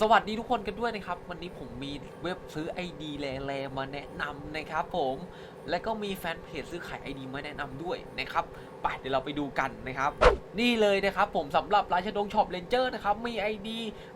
สวัสดีทุกคนกันด้วยนะครับ วันนี้ผมมีเว็บซื้อ ID แลๆมาแนะนำนะครับผมและก็มีแฟนเพจซื้อขาย ID มาแนะนำด้วยนะครับไปเดี๋ยวเราไปดูกันนะครับ นี่เลยนะครับผมสำหรับราชดงช็อปเลนเจอร์นะครับมี ID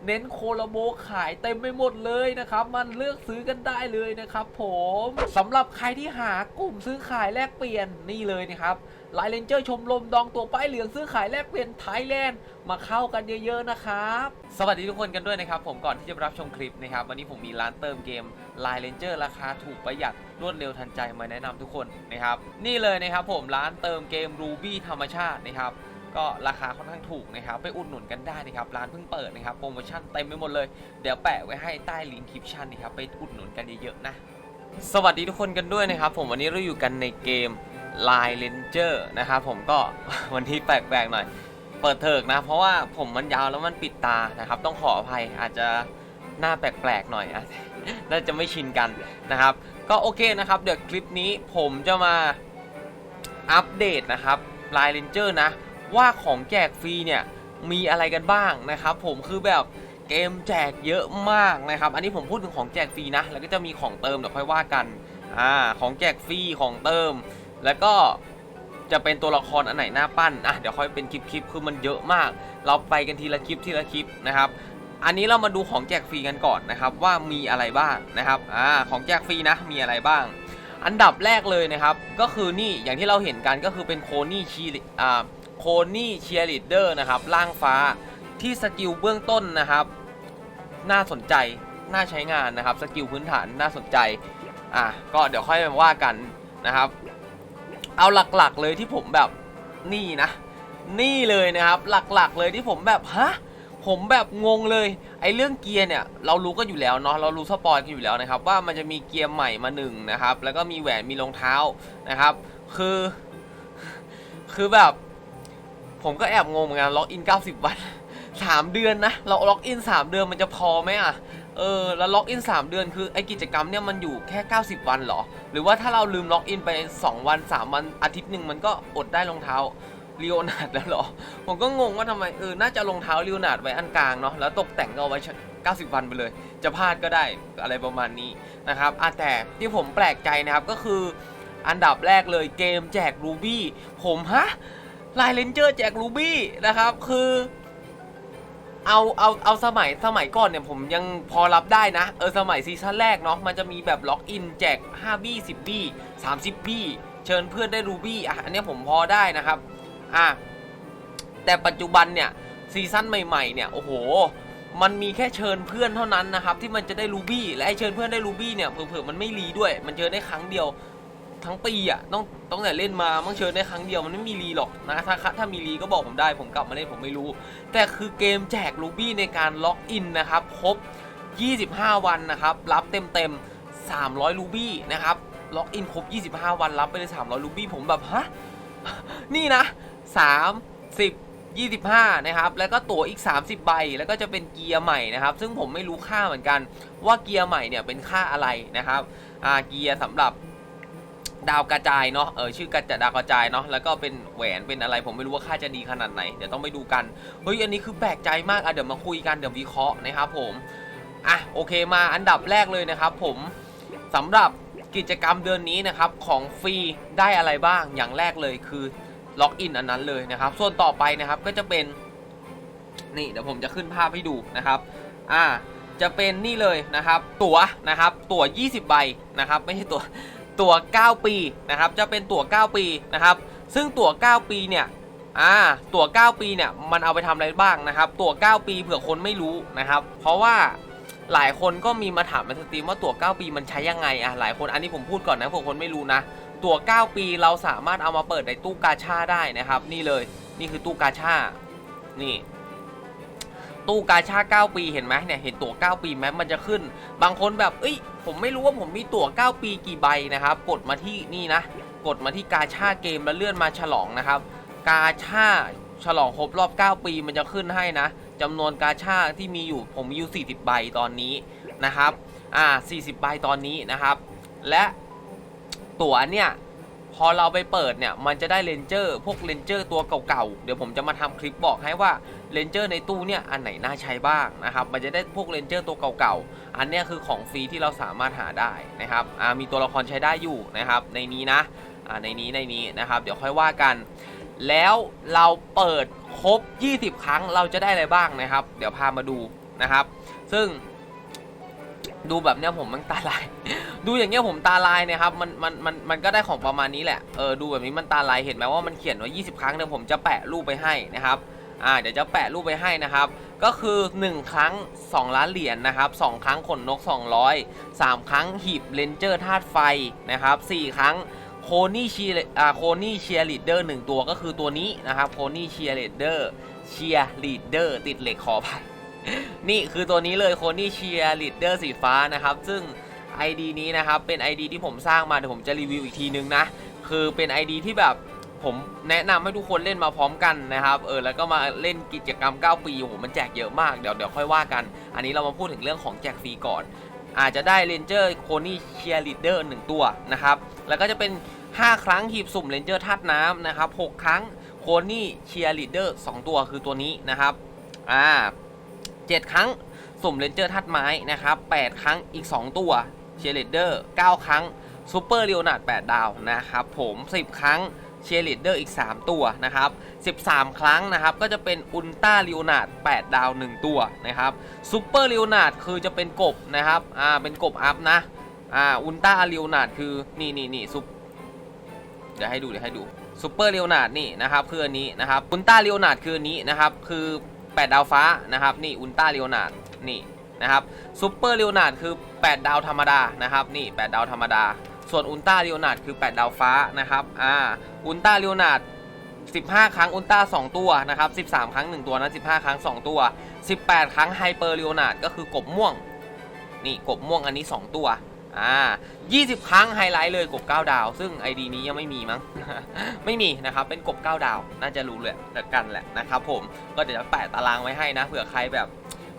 เน้นโคโลโบขายเต็มไปหมดเลยนะครับ มันเลือกซื้อกันได้เลยนะครับผมสำหรับใครที่หากลุ่มซื้อขายแลกเปลี่ยนนี่เลยนะครับ ไลน์เลนเจอร์ชมรมดองตัวป้ายเหลืองซื้อขายแลกเปลี่ยนไทยแลนด์มาเข้ากันเยอะๆนะครับ สวัสดีทุกคนกันด้วยนะครับ ผมก่อนที่จะรับชมคลิปนะครับ วันนี้ผมมีร้านเติมเกม Line Ranger ราคาถูกประหยัดรวดเร็วทันใจมาแนะนำทุกคนนะครับ นี่เลยนะครับผมร้านเติมเกม Ruby ธรรมชาตินะครับก็ราคาค่อนข้างถูกนะครับ ไปอุดหนุนกันได้นะครับ ร้านเพิ่งเปิดนะครับ โปรโมชั่นเต็มไปหมดเลย เดี๋ยวแปะไว้ให้ใต้ลิงก์คลิปชั่นนะครับ ไปอุดหนุนกันเยอะๆนะ สวัสดีทุกคนกันด้วยนะครับ ผมวันนี้เราอยู่กันในเกม Line Ranger นะครับผมก็วันที่แปลกๆหน่อย เปิดเถิกนะ เพราะว่าผมมันยาวแล้วมันปิดตานะครับ ต้องขออภัยอาจจะหน้าแปลกๆหน่อยอะน่าจะไม่ชินกันนะครับ ก็โอเคนะครับ เดี๋ยวคลิปนี้ผมจะมาอัปเดตนะครับ Line Ranger นะ ว่าของแจกฟรีเนี่ยมีอะไรกันบ้างนะครับ ผมคือแบบเกมแจกเยอะมากนะครับ อันนี้ผมพูดถึงของแจกฟรีนะ แล้วก็จะมีของเติมเดี๋ยวค่อยว่ากันอ่าของแจกฟรีของเติม แล้วก็จะเป็นตัวละครอันไหนหน้าปั้นอะเดี๋ยวค่อยเป็นคลิปๆคือมันเยอะมาก เราไปกันทีละคลิปทีละคลิปนะครับ อันนี้เรามาดูของแจกฟรีกันก่อนนะครับ ว่ามีอะไรบ้างนะครับอ่าของแจกฟรีนะมีอะไรบ้าง อันดับแรกเลยนะครับ ก็คือนี่อย่างที่เราเห็นกันก็คือเป็นโคนี่ชีอ่าโคนี่เชียร์ลีดเดอร์นะครับล่างฟ้าที่สกิลเบื้องต้นนะครับ น่าสนใจน่าใช้งานนะครับสกิลพื้นฐานน่าสนใจอะก็เดี๋ยวค่อยว่ากันนะครับ เอาหลักๆเลยที่ผมแบบนี่นะ นี่เลยนะครับ หลักๆเลยที่ผมแบบฮะผมแบบงงเลยไอ้เรื่องเกียร์เนี่ยเรารู้ก็อยู่แล้วเนาะเรารู้สปอยกันอยู่แล้วนะครับว่ามันจะมีเกียร์ใหม่มาหนึ่งนะครับแล้วก็มีแหวนมีรองเท้านะครับ คือ คือแบบ ผมก็แอบงงเหมือนกันล็อกอิน 90 วัน 3 เดือนนะ เราล็อกอิน 3 เดือนมันจะพอไหมอะ เออแล้วล็อกอิน 3 เดือนคือไอกิจกรรมเนี่ยมันอยู่แค่ 90 วันเหรอ หรือว่าถ้าเราลืมล็อกอินไป 2 วัน 3 วันอาทิตย์หนึ่งมันก็อดได้รองเท้าลีโอนาร์ดแล้วเหรอ ผมก็งงว่าทำไมเออน่าจะรองเท้าลีโอนาร์ดไว้อันกลางเนาะแล้วตกแต่งเอาไว้ 90 วันไปเลย จะพลาดก็ได้อะไรประมาณนี้นะครับอะแต่ที่ผมแปลกใจนะครับก็คืออันดับแรกเลยเกมแจกรูบี้ผมฮะไลายเลนเจอร์แจกรูบี้นะครับคือ เอาเอาเอาสมัยสมัยก่อนเนี่ยผมยังพอรับได้นะ เออสมัยซีซั่นแรกเนาะมันจะมีแบบล็อกอินแจก5บี้10บี้30บี้เชิญเพื่อนได้รูบี้อะอันนี้ผมพอได้นะครับอะแต่ปัจจุบันเนี่ยซีซั่นใหม่ๆเนี่ยโอ้โห มันมีแค่เชิญเพื่อนเท่านั้นนะครับที่มันจะได้รูบี้และไอเชิญเพื่อนได้รูบี้เนี่ยเผื่อๆมันไม่รีด้วย มันเชิญได้ครั้งเดียว ทั้งปีอะต้องต้องแต่เล่นมามันเชิญได้ครั้งเดียวมันไม่มีรีหรอกนะถ้าถ้ามีรีก็บอกผมได้ผมกลับมาเล่นผมไม่รู้ แต่คือเกมแจกรูบี้ในการล็อกอินนะครับครบ 25 วันนะครับรับเต็มเต็ม300รูบี้นะครับล็อกอินครบ 25 วันรับไปเลย300รูบี้ผมแบบฮะนี่นะ 30 25 นะครับ แล้วก็ตั๋วอีก 30 ใบ แล้วก็จะเป็นเกียร์ใหม่นะครับ ซึ่งผมไม่รู้ค่าเหมือนกันว่าเกียร์ใหม่เนี่ยเป็นค่าอะไรนะครับ อ่า เกียร์สำหรับ ดาวกระจายเนาะเออชื่อกระจดาวกระจายเนาะแล้วก็เป็นแหวนเป็นอะไรผมไม่รู้ว่าค่าจะดีขนาดไหนเดี๋ยวต้องไปดูกันเฮ้ยอันนี้คือแปลกใจมากอะเดี๋ยวมาคุยกันเดี๋ยววิเคราะห์นะครับผมอะโอเคมาอันดับแรกเลยนะครับผมสำหรับกิจกรรมเดือนนี้นะครับของฟรีได้อะไรบ้างอย่างแรกเลยคือล็อกอินอันนั้นเลยนะครับ ส่วนต่อไปนะครับก็จะเป็นนี่เดี๋ยวผมจะขึ้นภาพให้ดูนะครับอ่าจะเป็นนี่เลยนะครับ ตั๋วนะครับตั๋ว 20 ใบนะครับ ไม่ใช่ตั๋ว ตั๋ว 9 ปีนะครับ จะเป็นตั๋ว 9 ปีนะครับ ซึ่งตั๋ว 9 ปีเนี่ยอ่าตั๋ว 9 ปีเนี่ยมันเอาไปทำอะไรบ้างนะครับ ตั๋ว 9 ปีเผื่อคนไม่รู้นะครับ เพราะว่าหลายคนก็มีมาถามในสตรีมว่าตั๋ว 9 ปีมันใช้ยังไงอะหลายคนอันนี้ผมพูดก่อนนะเผื่อคนไม่รู้นะ ตั๋ว 9 ปีเราสามารถเอามาเปิดในตู้กาชาได้นะครับ นี่เลยนี่คือตู้กาชานี่ ตู้กาชา9ปีเห็นไหมเนี่ยเห็นตั๋ว 9 ปีไหมมันจะขึ้น บางคนแบบเอ้ยผมไม่รู้ว่าผมมีตั๋ว 9 ปีกี่ใบนะครับ กดมาที่นี่นะ กดมาที่กาชาเกมแล้วเลื่อนมาฉลองนะครับ กาชาฉลองครบรอบ 9 ปีมันจะขึ้นให้นะจำนวนกาชาที่มีอยู่ผมมีอยู่ 40 ใบตอนนี้นะครับอ่า40 ใบตอนนี้นะครับ และตั๋วเนี่ยพอเราไปเปิดเนี่ยมันจะได้เลนเจอร์พวกเลนเจอร์ตัวเก่าๆ เดี๋ยวผมจะมาทำคลิปบอกให้ว่า เลนเจอร์ในตู้เนี่ยอันไหนน่าใช้บ้างนะครับ มันจะได้พวกเลนเจอร์ตัวเก่าๆ อันเนี้ยคือของฟรีที่เราสามารถหาได้นะครับมีตัวละครใช้ได้อยู่นะครับ ในนี้นะในนี้ในนี้นะครับ เดี๋ยวค่อยว่ากัน แล้วเราเปิดครบ 20 ครั้งเราจะได้อะไรบ้างนะครับ เดี๋ยวพามาดูนะครับ ซึ่งดูแบบเนี้ยผมมันตาลาย ดูอย่างเงี้ยผมตาลายนี่ยครับ มันมันมันมันก็ได้ของประมาณนี้แหละ เออดูแบบนี้มันตาลาย เห็นไหมว่ามันเขียนไว้20 ครั้งเดี๋ยวผมจะแปะรูปไปให้นะครับ อ่าเดี๋ยวจะแปะรูปไปให้นะครับ ก็คือ 1 ครั้ง 2 ล้านเหรียญนะครับ 2 ครั้งขนนก 200 3 ครั้งหีบเลนเจอร์ธาตุไฟนะครับ 4 ครั้งโคนี่เชียอ่าโคนี่เชียร์ลีดเดอร์หนึ่งตัวก็คือตัวนี้นะครับโคนี่เชียร์ลีดเดอร์เชียร์ลีดเดอร์ติดเหล็กขออภัยนี่คือตัวนี้เลยโคนี่เชียร์ลีดเดอร์สีฟ้านะครับ ซึ่ง ID นี้นะครับเป็น ID ที่ผมสร้างมาเดี๋ยวผมจะรีวิวอีกทีนึงนะ คือเป็น ID ที่แบบ ผมแนะนำให้ทุกคนเล่นมาพร้อมกันนะครับเออแล้วก็มาเล่นกิจกรรม 9 ปีโอ้โหมันแจกเยอะมากเดี๋ยวเดี๋ยวค่อยว่ากัน อันนี้เรามาพูดถึงเรื่องของแจกฟรีก่อน อาจจะได้เลนเจอร์โคนี่เชียร์ลีดเดอร์หนึ่งตัวนะครับแล้วก็จะเป็น 5 ครั้งหีบสุ่มเลนเจอร์ธาตุน้ำนะครับ6ครั้งโคนี่เชียร์ลีดเดอร์2ตัวคือตัวนี้นะครับอ่า7ครั้งสุ่มเลนเจอร์ธาตุไม้นะครับ8ครั้งอีก 2 ตัวเชียร์ลีดเดอร์9ครั้งซูเปอร์เรียวนาด8ดาวนะครับผม 10 ครั้ง เชียร์ลีดเดอร์อีก 3 ตัวนะครับ 13 ครั้งนะครับ ก็จะเป็นอุลตร้าเรียวนาด8ดาว 1 ตัวนะครับซูเปอร์เรียวนาดคือจะเป็นกบนะครับอ่าเป็นกบอัพนะอ่าอุลตร้าเรียวนาดคือนี่นี่นี่ซุปเดี๋ยวให้ดูเดี๋ยวให้ดูซูเปอร์เรียวนาดนี่นะครับคืออันนี้นะครับอุลตร้าเรียวนาดคืออันนี้นะครับคือ8ดาวฟ้านะครับนี่อุลตร้าเรียวนาดนี่นะครับซูเปอร์เรียวนาดคือ 8 ดาวธรรมดานะครับนี่ 8 ดาวธรรมดา ส่วนอุลตราเรียวนาดคือ 8 ดาวฟ้านะครับอ่าอุลตราเรียวนาด15 ครั้งอุลตรา2ตัวนะครับ 13 ครั้ง 1 ตัวนะ15 ครั้ง 2 ตัว 18 ครั้งไฮเปอร์เรียวนาดก็คือกบม่วง นี่กบม่วงอันนี้ 2 ตัวอ่า20 ครั้งไฮไลท์เลยกบ 9 ดาว ซึ่ง ID นี้ยังไม่มีมั้ง ไม่มีนะครับ เป็นกบ 9 ดาว น่าจะรู้เลยกันแหละนะครับผม ก็เดี๋ยวจะแปะตารางไว้ให้นะ เผื่อใครแบบ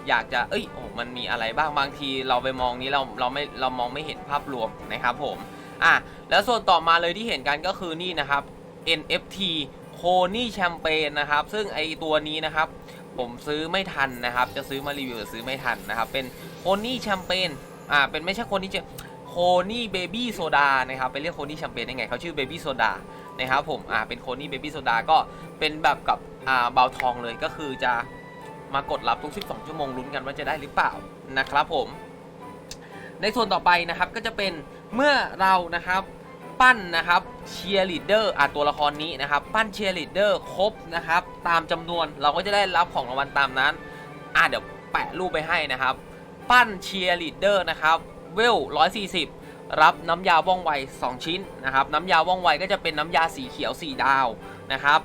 อยากจะ เอ้ย โอ้ มันมีอะไรบ้าง บางทีเราไปมองนี้เราเราไม่เรามองไม่เห็นภาพรวมนะครับผม อะแล้วส่วนต่อมาเลยที่เห็นกันก็คือนี่นะครับ NFT โคนี่แชมเปญนะครับ ซึ่งไอตัวนี้นะครับ ผมซื้อไม่ทันนะครับ จะซื้อมารีวิวซื้อไม่ทันนะครับ เป็นโคนี่แชมเปญอ่าเป็นไม่ใช่คนี่จะโคนี่เบบี้โซดานะครับไปเรียกโคนี่แชมเปญได้ไงเขาชื่อเบบี้โซดานะครับผมอ่าเป็นโคนี่เบบี้โซดาก็เป็นแบบกับอ่าเบาทองเลยก็คือจะมากดรับทุก 12 ชั่วโมงลุ้นกันว่าจะได้หรือเปล่านะครับผม ในส่วนต่อไปนะครับก็จะเป็นเมื่อเรานะครับปั้นนะครับเชียร์ลีดเดอร์อะตัวละครนี้นะครับปั้นเชียร์ลีดเดอร์ครบนะครับตามจำนวนเราก็จะได้รับของรางวัลตามนั้นอะเดี๋ยวแปะรูปไปให้นะครับ ปั้นเชียร์ลีดเดอร์นะครับเวล140 รับน้ำยาว่องไว 2 ชิ้นนะครับน้ำยาว่องไวก็จะเป็นน้ำยาสีเขียว 4 ดาวนะครับ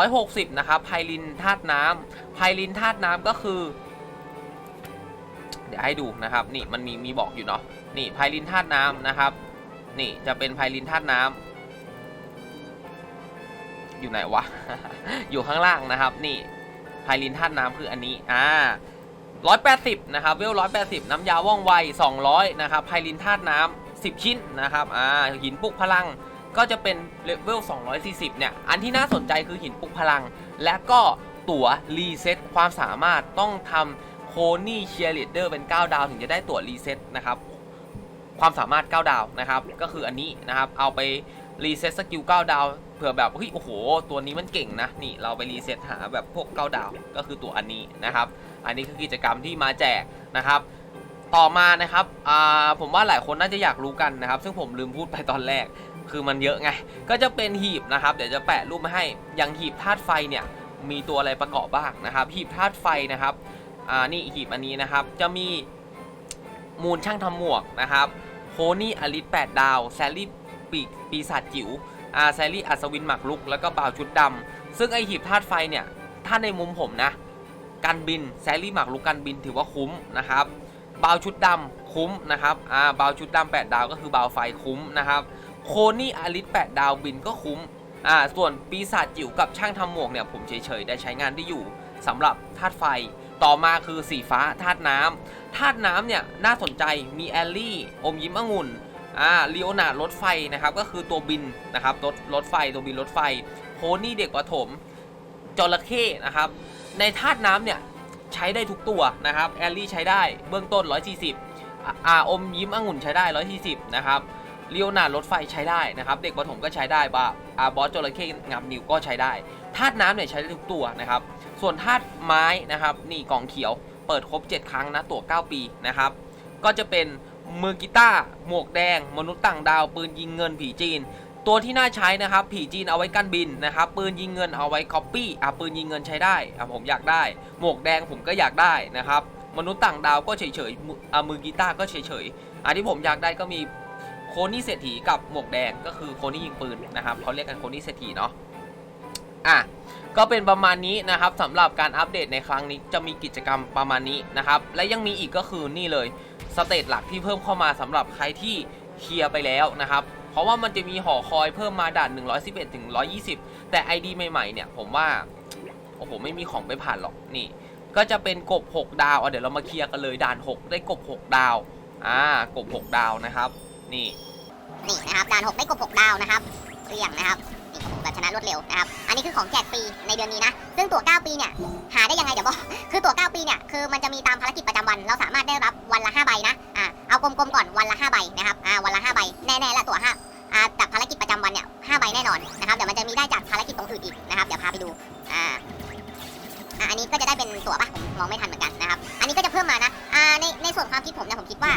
160 นะครับไพลินธาตุน้ำไพลินธาตุน้ำก็คือ เดี๋ยวให้ดูนะครับนี่มันมีมีบอกอยู่เนาะนี่ไพลินธาตุน้ำนะครับ นี่จะเป็นไพลินธาตุน้ำอยู่ไหนวะ อยู่ข้างล่างนะครับ นี่ไพลินธาตุน้ำคืออันนี้อ่า180นะครับเวล180น้ำยาว่องไว200นะครับไพลินธาตุน้ำ10ชิ้นนะครับอ่าหินปลุกพลังก็จะเป็นเลเวล 240 เนี่ย อันที่น่าสนใจคือหินปลุกพลัง และก็ตั๋วรีเซ็ตความสามารถต้องทำ โคนี่เชียร์ลีดเดอร์เป็น 9 ดาวถึงจะได้ตั๋วรีเซ็ตนะครับ ความสามารถ 9 ดาวนะครับ ก็คืออันนี้นะครับ เอาไปรีเซ็ตสกิล 9 ดาว เผื่อแบบเฮ้ยโอ้โห ตัวนี้มันเก่งนะ นี่เราไปรีเซ็ตหาแบบพวก 9 ดาว ก็คือตัวอันนี้นะครับ อันนี้คือกิจกรรมที่มาแจกนะครับ ต่อมานะครับอ่าผมว่าหลายคนน่าจะอยากรู้กันนะครับ ซึ่งผมลืมพูดไปตอนแรก คือมันเยอะไง ก็จะเป็นหีบนะครับ เดี๋ยวจะแปะรูปมาให้ อย่างหีบธาตุไฟเนี่ย มีตัวอะไรประกอบบ้างนะครับ หีบธาตุไฟนะครับ อ่านี่หีบอันนี้นะครับ จะมีมูลช่างทำหมวกนะครับโคนี่อลิส8ดาว แซลลี่ปีกปีศาจจิ๋วอ่าแซลลี่อัศวินหมักลุก แล้วก็บ่าวชุดดำซึ่งไอหีบธาตุไฟเนี่ยถ้าในมุมผมนะ การบินแซลลี่หมักลุกการบินถือว่าคุ้มนะครับบาวชุดดำคุ้มนะครับอ่าบาวชุดดำ8ดาวก็คือบาวไฟคุ้มนะครับ โคนี่อาริส8ดาวบินก็คุ้ม อ่าส่วนปีศาจจิ๋วกับช่างทำหมวกเนี่ยผมเฉยๆได้ใช้งานได้อยู่สำหรับธาตุไฟ ต่อมาคือสีฟ้าธาตุน้ำธาตุน้ำเนี่ยน่าสนใจมีแอลลี่อมยิ้มองุ่นอ่าลีโอนาร์ดรถไฟนะครับก็คือตัวบินนะครับรถรถไฟตัวบินรถไฟโคนี่เด็กประถมจระเข้นะครับในธาตุน้ำเนี่ยใช้ได้ทุกตัวนะครับแอลลี่ใช้ได้เบื้องต้น 140อะอาอมยิ้มองุ่นใช้ได้ 140นะครับ เลียวนาดรถไฟใช้ได้นะครับ เด็กประถมก็ใช้ได้บาอาบอสจระเข้งามนิวก็ใช้ได้ธาตุน้ำเนี่ยใช้ได้ทุกตัวนะครับ ส่วนธาตุไม้นะครับนี่กล่องเขียวเปิดครบ 7 ครั้งนะตัว9 ปีนะครับ ก็จะเป็นมือกีตาร์หมวกแดง มนุษย์ต่างดาว ปืนยิงเงินผีจีน ตัวที่น่าใช้นะครับ ผีจีนเอาไว้กั้นบินนะครับ ปืนยิงเงินเอาไว้คอปปี้อะปืนยิงเงินใช้ได้อะผมอยากได้ หมวกแดงผมก็อยากได้นะครับ มนุษย์ต่างดาวก็เฉยๆมืออะมือกีตาร์ก็เฉยๆอันที่ผมอยากได้ก็มี โคนี่เศรษฐีกับหมวกแดงก็คือโคนี่ยิงปืนนะครับเขาเรียกกันโคนี่เศรษฐีเนาะอะก็เป็นประมาณนี้นะครับสำหรับการอัปเดตในครั้งนี้จะมีกิจกรรมประมาณนี้นะครับ และยังมีอีกก็คือนี่เลยสเตจหลักที่เพิ่มเข้ามาสำหรับใครที่เคลียร์ไปแล้วนะครับ เพราะว่ามันจะมีหอคอยเพิ่มมาด่าน 111 ถึง 120 แต่ ID ใหม่ๆเนี่ยผมว่า โอ้โห ไม่มีของไปผ่านหรอกนี่ ก็จะเป็นกบ 6 ดาวอะเดี๋ยวเรามาเคลียร์กันเลยด่าน 6 ได้กบ 6 ดาวอ่ากบ 6 ดาวนะครับ นี่ นี่นะครับด่าน6ได้กบ6ดาวนะครับเรียงนะครับนี่โอ้โหแบบชนะรวดเร็วนะครับ อันนี้คือของแจกฟรีในเดือนนี้นะ ซึ่งตั๋ว 9 ปีเนี่ยหาได้ยังไงเดี๋ยวบอก คือตั๋ว 9 ปีเนี่ยคือมันจะมีตามภารกิจประจำวัน เราสามารถได้รับวันละ 5 ใบนะ อ่าเอากลมๆก่อนวันละ 5 ใบนะครับ อ่าวันละ 5 ใบแน่ๆและตั๋ว5อ่าจากภารกิจประจำวันเนี่ย5ใบแน่นอนนะครับ เดี๋ยวมันจะมีได้จากภารกิจตรงอื่นอีกนะครับ เดี๋ยวพาไปดู อ่าอะอันนี้ก็จะได้เป็นตั๋วปะผมมองไม่ทันเหมือนกันนะครับ อันนี้ก็จะเพิ่มมานะ อ่าในในส่วนความคิดผมเนี่ยผมคิดว่า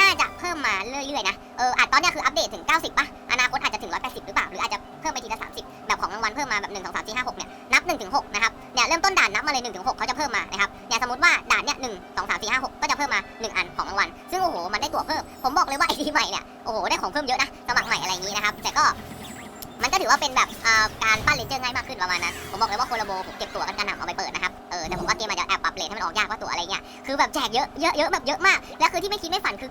น่าจะเพิ่มมาเรื่อยๆนะ เอออาจตอนนี้คืออัปเดตถึง 90 ป่ะ อนาคตอาจจะถึง 180 หรือเปล่า หรืออาจจะเพิ่มไปทีละ 30 แบบของรางวัลเพิ่มมาแบบ 1 2 3 4 5 6 เนี่ย นับ1ถึง6นะครับ เนี่ยเริ่มต้นด่านนับมาเลย1ถึง6เขาจะเพิ่มมานะครับ เนี่ยสมมติว่าด่านเนี่ย1 2 3 4 5 6 ก็จะเพิ่มมา 1 อันของรางวัล ซึ่งโอ้โห มันได้ตั๋วเพิ่ม ผมบอกเลยว่าไอทีใหม่เนี่ย โอ้โห ได้ของเพิ่มเยอะนะ สมัครใหม่อะไรอย่างนี้นะครับ แต่ก็มันก็ถือว่าเป็นแบบการปั้นเลนเจอร์ง่ายมากขึ้นประมาณนั้น ผมบอกเลยว่าโคลาโบผมเก็บตั๋วกันกระหน่ำเอาไปเปิดนะครับ เออ แต่ผมว่าเกมอาจจะแอบปรับเลทให้มันออกยากว่าตั๋วอะไรเงี้ย คือแบบแจกเยอะ เยอะเยอะแบบเยอะ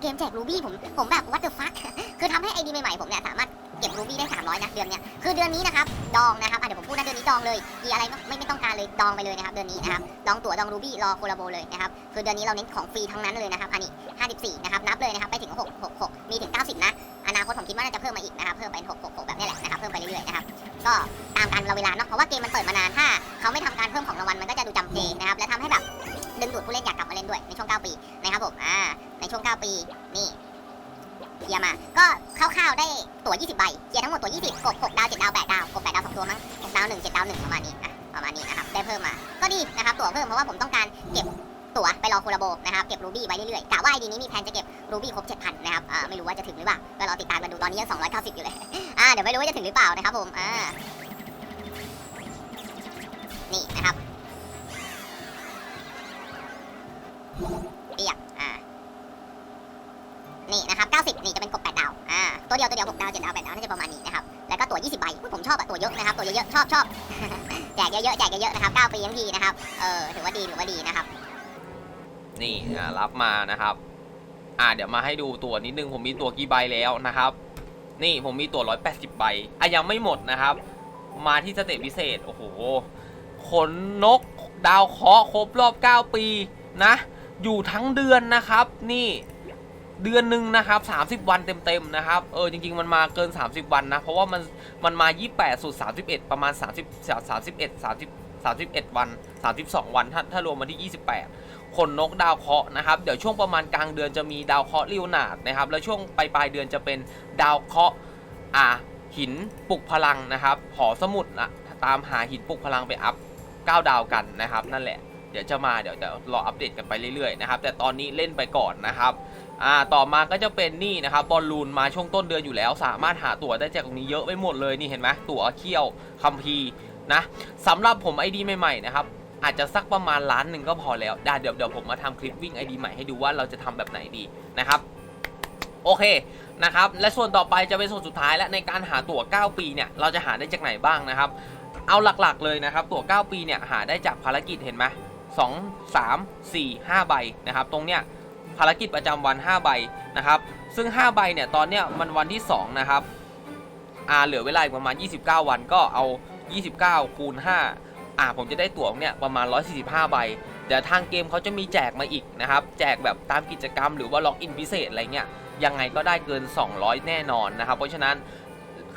เกมแจกรูบี้ผมผมแบบ what the fuck คือทำให้ไอดีใหม่ๆผมเนี่ยสามารถเก็บรูบี้ได้ 300 นะเดือนเนี้ยคือเดือนนี้นะครับดองนะครับอะเดี๋ยวผมพูดนะเดือนนี้ดองเลยมีอะไรไม่ไม่ต้องการเลยดองไปเลยนะครับเดือนนี้นะครับดองตั๋วดองรูบี้รอโคลาโบเลยนะครับคือเดือนนี้เราเน้นของฟรีทั้งนั้นเลยนะครับอันนี้ 54 นะครับนับเลยนะครับไปถึง 6 6 6 มีถึง 90 นะอนาคตผมคิดว่าน่าจะเพิ่มมาอีกนะครับเพิ่มเป็น6 6 6แบบนี้แหละนะครับเพิ่มไปเรื่อยๆนะครับก็ตามการเราเวลาเนาะเพราะว่าเกมมันเปิดมานานถ้าเขาไม่ทำการเพิ่มของรางวัลมันก็จะดูจำเจนะครับและทำให้แบบ ดึงดูดผู้เล่นอยากกลับมาเล่นด้วยในช่วง 9 ปีนะครับผมอ่าในช่วง 9 ปีนี่เคลียร์มา ก็คร่าวๆได้ตั๋ว 20 ใบเคลียร์ทั้งหมดตั๋ว 20 กบ 6 ดาว 7 ดาว 8 ดาว กบ 8 ดาว 2 ตัวมั้ง6ดาว 1 7 ดาว 1 ประมาณนี้อะประมาณนี้นะครับ ได้เพิ่มมา ก็ดีนะครับ ตั๋วเพิ่มเพราะว่าผมต้องการเก็บตั๋วไปรอโคลาโบนะครับ เก็บรูบี้ไว้เรื่อยๆกะว่าไอดีนี้มีแผนจะเก็บรูบี้ครบ 7,000 นะครับอ่าไม่รู้ว่าจะถึงหรือเปล่า ก็รอติดตามกันดู ตอนนี้ยัง 290 อยู่เลย อ่า เดี๋ยวไม่รู้ว่าจะถึงหรือเปล่านะครับผม อ่า นี่นะครับ เรียกอ่า นี่นะครับ 90 นี่จะเป็นกบ8ดาว อ่า ตัวเดียวตัวเดียว6ดาว7ดาว8ดาวน่าจะประมาณนี้นะครับ แล้วก็ตัว20 ใบ ผมชอบอะตัวเยอะนะครับ ตัวเยอะๆ ชอบชอบแจกเยอะๆ แจกเยอะๆ นะครับ9ปีทั้งทีนะครับ เออ ถือว่าดี ถือว่าดีนะครับ นี่อะรับมานะครับ อ่า เดี๋ยวมาให้ดูตัวนิดนึง ผมมีตัวกี่ใบแล้วนะครับ นี่ผมมีตัว180 ใบ อะยังไม่หมดนะครับ มาที่สเตจพิเศษ โอ้โห ขนนก ดาวเคราะห์ครบรอบ 9 ปีนะ อยู่ทั้งเดือนนะครับ นี่เดือนหนึ่งนะครับ 30 วันเต็มๆนะครับ เออจริงๆ มันมาเกิน 30 วันนะ เพราะว่ามันมันมา 28สุด31 ประมาณ 30 31 30 31 วัน 32 วันถ้าถ้ารวมมาที่ 28ขนนกดาวเคราะห์นะครับ เดี๋ยวช่วงประมาณกลางเดือนจะมีดาวเคราะห์ลิวนาดนะครับ แล้วช่วงปลายปลายเดือนจะเป็นดาวเคราะห์อ่าหินปลุกพลังนะครับ หอสมุดนะตามหาหินปลุกพลังไปอัพ 9 ดาวกันนะครับ นั่นแหละ เดี๋ยวจะมาเดี๋ยวจะรออัปเดตกันไปเรื่อยๆนะครับแต่ตอนนี้เล่นไปก่อนนะครับอ่าต่อมาก็จะเป็นนี่นะครับบอลลูนมาช่วงต้นเดือนอยู่แล้ว สามารถหาตั๋วได้จากตรงนี้เยอะไปหมดเลยนี่เห็นไหมตั๋วเขี้ยวคัมภีนะสำหรับผมไอดีใหม่ๆนะครับอาจจะสักประมาณล้านหนึ่งก็พอแล้วได้เดี๋ยวเดี๋ยวผมมาทำคลิปวิ่งไอดีใหม่ให้ดูว่าเราจะทำแบบไหนดีนะครับโอเคนะครับและส่วนต่อไปจะเป็นส่วนสุดท้ายและในการหาตั๋ว 9 ปีเนี่ยเราจะหาได้จากไหนบ้างนะครับ เอาหลักๆเลยนะครับตั๋ว 9 ปีเนี่ยหาได้จากภารกิจเห็นไหม สองสามสี่ห้าใบนะครับ ตรงเนี้ยภารกิจประจำวัน 5 ใบนะครับ ซึ่ง 5 ใบเนี่ยตอนเนี้ยมันวันที่ 2 นะครับอ่าเหลือเวลาอีกประมาณ 29 วันก็เอา 29 คูณ 5 อ่าผมจะได้ตั๋วเนี่ยประมาณ 145 ใบเดี๋ยวทางเกมเขาจะมีแจกมาอีกนะครับ แจกแบบตามกิจกรรมหรือว่าล็อกอินพิเศษอะไรเงี้ยยังไงก็ได้เกิน 200 แน่นอนนะครับ เพราะฉะนั้น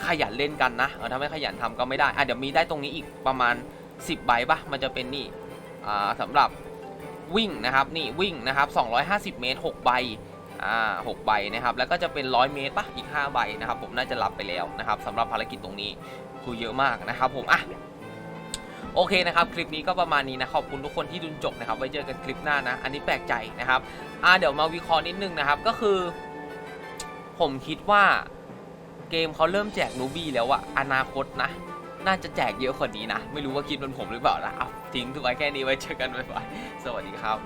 ขยันเล่นกันนะเออถ้าไม่ขยันทำก็ไม่ได้อะเดี๋ยวมีได้ตรงนี้อีกประมาณ 10 ใบปะมันจะเป็นนี่ สำหรับวิ่งนะครับนี่วิ่งนะครับ 250 เมตร 6 ใบอ่า6ใบนะครับแล้วก็จะเป็น 100 เมตรปะอีก 5 ใบนะครับผมน่าจะรับไปแล้วนะครับสำหรับภารกิจตรงนี้คือเยอะมากนะครับผมอะโอเคนะครับคลิปนี้ก็ประมาณนี้นะขอบคุณทุกคนที่ดูจนจบนะครับไว้เจอกันคลิปหน้านะ อันนี้แปลกใจนะครับอ่าเดี๋ยวมาวิเคราะห์นิดนึงนะครับก็คือ ผมคิดว่าเกมเขาเริ่มแจกนูบี้แล้วอะอนาคตนะ น่าจะแจกเยอะกว่านี้นะ ไม่รู้ว่าคิดเป็นผมหรือเปล่านะเอาทิ้งทุกไว้แค่นี้ไว้เจอกันบ่ายๆสวัสดีครับ